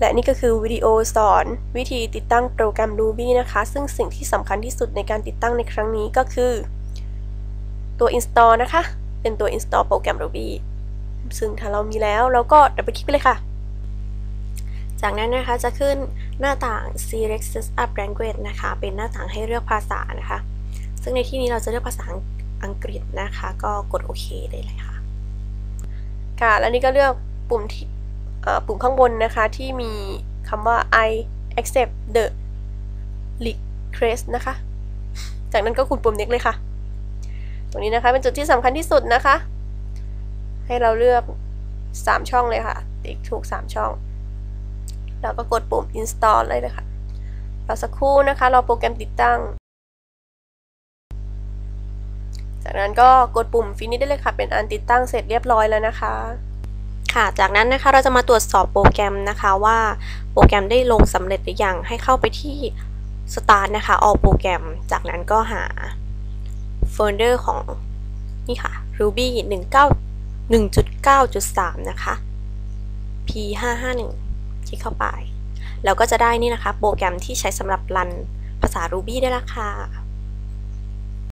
และนี่ก็คือวิดีโอสอนวิธีติดตั้งโปรแกรม Ruby นะคะ ซึ่งสิ่งที่สำคัญที่สุดในการติดตั้งในครั้งนี้ก็คือ ตัว install นะคะ เป็นตัว install โปรแกรม Ruby ซึ่งถ้าเรามีแล้วเราก็ดับเบิลคลิกไปเลยค่ะ จากนั้นนะคะจะขึ้นหน้าต่าง Select Setup Language นะคะ เป็นหน้าต่างให้เลือกภาษานะคะ ซึ่งในที่นี้เราจะเลือกภาษาอังกฤษนะคะ ก็กดโอเคได้เลยค่ะ ค่ะ แล้วนี่ก็เลือกปุ่มที่ ปุ่มข้างบนนะคะที่มีคำว่า I accept the request นะคะ จากนั้นก็คุณปุ่ม next เลยค่ะ ตรงนี้นะคะเป็นจุดที่สำคัญที่สุดนะคะ ให้เราเลือก 3 ช่องเลยค่ะ ติ๊กถูก 3 ช่อง แล้วก็กดปุ่ม install เลยเลยค่ะรอสักครู่นะคะรอโปรแกรมติดตั้ง จากนั้นก็กดปุ่ม finish ได้เลยค่ะ เป็นอันติดตั้งเสร็จเรียบร้อยแล้วนะคะ ค่ะจากนั้นนะคะเราจะมาตรวจสอบโปรแกรมนะคะว่าโปรแกรมได้ลงสำเร็จหรือยังให้เข้าไปที่ Start นะคะ All โปรแกรมจากนั้นก็หาโฟลเดอร์ของนี่ค่ะ Ruby 1.9.3 นะคะ P551 คลิกเข้าไป แล้วก็จะได้นี่นะคะ โปรแกรมที่ใช้สำหรับรันภาษา Ruby ได้ละค่ะ